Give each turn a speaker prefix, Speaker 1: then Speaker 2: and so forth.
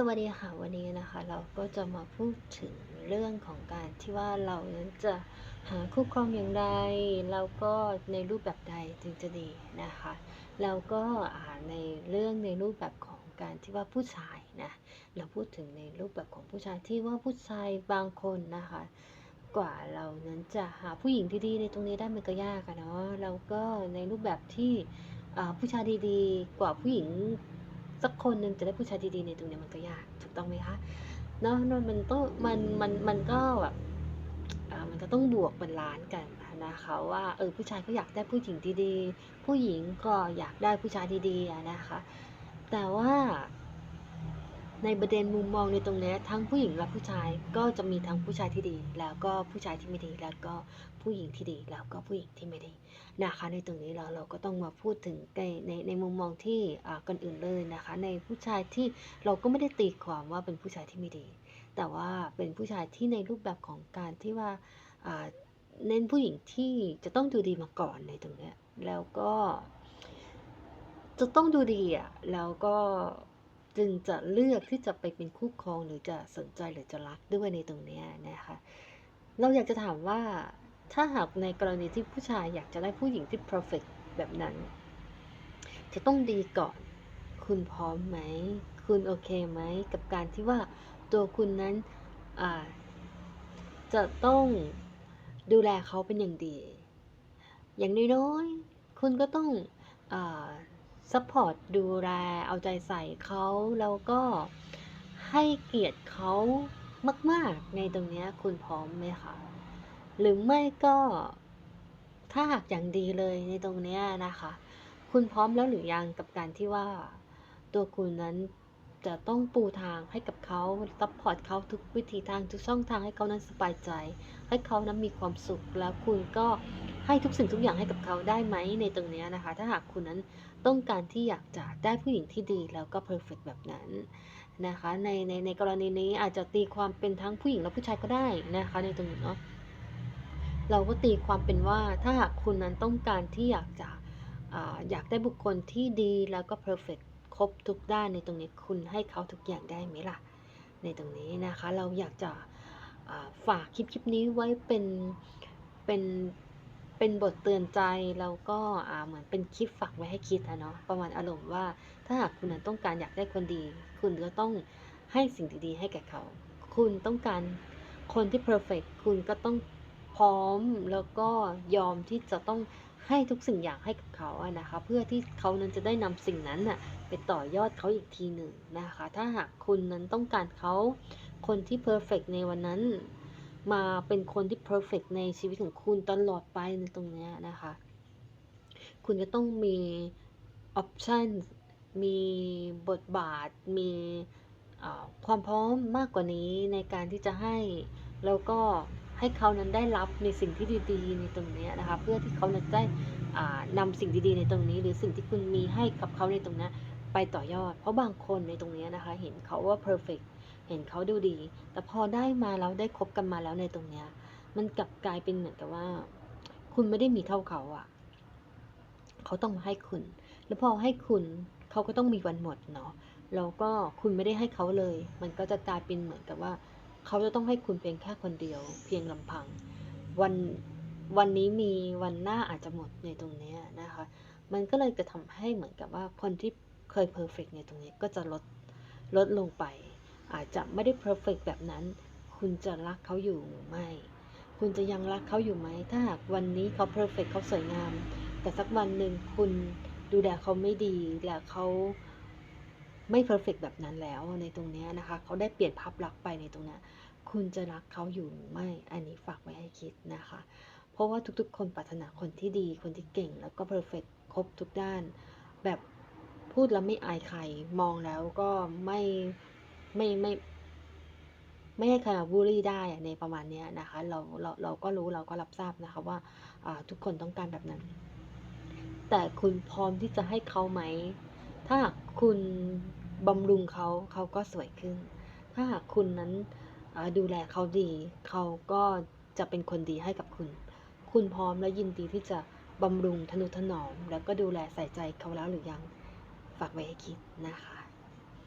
Speaker 1: สวัสดีค่ะวันนี้นะคะเราก็จะมาพูดถึงเรื่องของการที่ว่าเรานั้นจะหาคู่ครองอย่างไรแล้วก็ในรูปแบบใดถึงจะดีนะคะแล้วก็อ่าในเรื่องในรูปแบบของการที่ว่าผู้ชายนะเราพูดถึงในรูปแบบของผู้ชายที่ว่าผู้ชายบางคนนะคะ กว่าเรานั้นจะหาผู้หญิงที่ดีในตรงนี้ได้มันก็ยากอะเนาะแล้วก็ในรูปแบบที่ผู้ชายดีๆ กว่าผู้หญิง สักคนหนึ่งจะได้ผู้ชายดีๆในตรงนี้มันก็ยากถูกต้องไหมคะเนาะเนมันต้องมันมันมันก็แบบมันก็ต้องบวกเป็นล้านกันนะคะว่าเออผู้ชายก็อยากได้ผู้หญิงดีๆ ผู้หญิงก็อยากได้ผู้ชายดีๆนะคะ แต่ว่า ในประเด็นมุมมองในตรงนี้ทั้งผู้หญิงและผู้ชายก็จะมีทั้งผู้ชายที่ดี แล้วก็ผู้ชายที่ไม่ดีแล้วก็ผู้หญิงที่ดี แล้วก็ผู้หญิงที่ไม่ดีนะคะ ในตรงนี้เราเราก็ต้องมาพูดถึงในในในมุมมองที่อ่าก่อนอื่นเลยนะคะ ในผู้ชายที่เราก็ไม่ได้ตีความว่าเป็นผู้ชายที่ไม่ดี แต่ว่าเป็นผู้ชายที่ในรูปแบบของการที่ว่าอ่าเน้นผู้หญิงที่จะต้องดูดีมาก่อนในตรงนี้แล้วก็ จะต้องดูดีอะแล้วก็ จึงจะเลือกที่จะไปเป็นคู่ครองหรือจะสนใจหรือจะรักด้วยในตรงนี้นะคะ เราอยากจะถามว่าถ้าหากในกรณีที่ผู้ชายอยากจะได้ผู้หญิงที่ perfect แบบนั้น จะต้องดีก่อน คุณพร้อมไหม คุณโอเคไหม กับการที่ว่าตัวคุณนั้นจะต้องดูแลเขาเป็นอย่างดี อย่างน้อยๆ คุณก็ต้องอ ซัพพอร์ตดูแลเอาใจใส่เขาแล้วก็ให้เกียรติเขามาก ๆ ในตรงเนี้ยคุณพร้อมไหมคะ หรือไม่ก็ถ้าหากอย่างดีเลยในตรงเนี้ยนะคะ คุณพร้อมแล้วหรือยังกับการที่ว่า ตัวคุณนั้น จะต้องปูทางให้กับเขาซัพพอร์ตเขาทุกวิธีทางทุกช่องทางให้เขานั้นสบายใจ ให้เขานั้นมีความสุขแล้วคุณก็ให้ทุกสิ่งทุกอย่างให้กับเขาได้ไหมในตรงนี้นะคะ ถ้าหากคุณนั้นต้องการที่อยากจะได้ผู้หญิงที่ดีแล้วก็เพอร์เฟกแบบนั้นนะคะในในในกรณีนี้อาจจะตีความเป็นทั้งผู้หญิงและผู้ชายก็ได้นะคะในตรงนี้เนาะเราก็ตีความเป็นว่าถ้าหากคุณนั้นต้องการที่อยากจะอาอยากได้บุคคลที่ดีแล้วก็เพอร์เฟก ครบทุกด้านในตรงนี้คุณให้เขาทุกอย่างได้ไหมล่ะ ในตรงนี้นะคะ เราอยากจะฝากคลิปคลิปนี้ไว้เป็นเป็นเป็นบทเตือนใจแล้วก็เหมือนเป็นคลิปฝากไว้ให้คิดอะเนาะประมาณอารมณ์ว่าถ้าหากคุณต้องการอยากได้คนดี คุณก็ต้องให้สิ่งดีๆ ให้แก่เขา คุณต้องการคนที่เพอร์เฟกคุณก็ต้องพร้อมแล้วก็ยอมที่จะต้อง ให้ทุกสิ่งอย่างให้กับเขาอะนะคะ เพื่อที่เขานั้นจะได้นำสิ่งนั้นน่ะไปต่อยอดเขาอีกทีหนึ่งนะคะ ถ้าหากคุณนั้นต้องการเขาคนที่เพอร์เฟกในวันนั้น มาเป็นคนที่เพอร์เฟกในชีวิตของคุณตลอดไปในตรงเนี้ยนะคะ คุณจะต้องมีออปชันมีบทบาท มีความพร้อมมากกว่านี้ในการที่จะให้ แล้วก็ ให้เขานั้นได้รับในสิ่งที่ดีๆ ในตรงนี้นะคะ เพื่อที่เขานั้นได้อ่านำสิ่งดีๆ ในตรงนี้ หรือสิ่งที่คุณมีให้กับเขาในตรงนี้ไปต่อยอด เพราะบางคนในตรงนี้นะคะ เห็นเขาว่า perfect เห็นเขาดูดี แต่พอได้มาแล้วได้คบกันมาแล้วในตรงเนี้ย มันกลับกลายเป็นเหมือนกับว่า คุณไม่ได้มีเท่าเขาอะ เขาต้องมาให้คุณ แล้วพอให้คุณเขาก็ต้องมีวันหมดเนาะแล้วก็คุณไม่ได้ให้เขาเลย มันก็จะกลายเป็นเหมือนกับว่า เขาจะต้องให้คุณเพียงแค่คนเดียว เพียงลำพัง วันวันนี้มีวันหน้าอาจจะหมดในตรงนี้นะคะ มันก็เลยจะทำให้เหมือนกับว่าคนที่เคยเพอร์เฟกในตรงนี้ก็จะลดลดลงไป อาจจะไม่ได้เพอร์เฟกแบบนั้น คุณจะรักเขาอยู่หรือไม่ คุณจะยังรักเขาอยู่ไหม ถ้าหากวันนี้เขาเพอร์เฟกเขาสวยงาม แต่สักวันหนึ่งคุณดูแลเขาไม่ดีและเขา ไม่เพอร์เฟกแบบนั้นแล้วในตรงนี้นะคะ เขาได้เปลี่ยนภาพลักษณ์ไปในตรงนี้ คุณจะรักเขาอยู่หรือไม่ อันนี้ฝากไว้ให้คิดนะคะ เพราะว่าทุกๆ คนปรารถนาคนที่ดี คนที่เก่ง แล้วก็เพอร์เฟกครบทุกด้าน แบบพูดแล้วไม่อายใคร มองแล้วก็ไม่ไม่ไม่ไม่ให้ใครมาบูลลี่ได้ในประมาณนี้นะคะ เราเราเราก็รู้เราก็รับทราบนะคะว่าทุกคนต้องการแบบนั้น แต่คุณพร้อมที่จะให้เขาไหม ถ้าหากคุณบำรุงเขาเขาก็สวยขึ้น ถ้าหากคุณนั้นดูแลเขาดี เขาก็จะเป็นคนดีให้กับคุณ คุณพร้อมและยินดีที่จะบำรุงทนุถนอม แล้วก็ดูแลใส่ใจเขาแล้วหรือยัง ฝากไว้ให้คิดนะคะ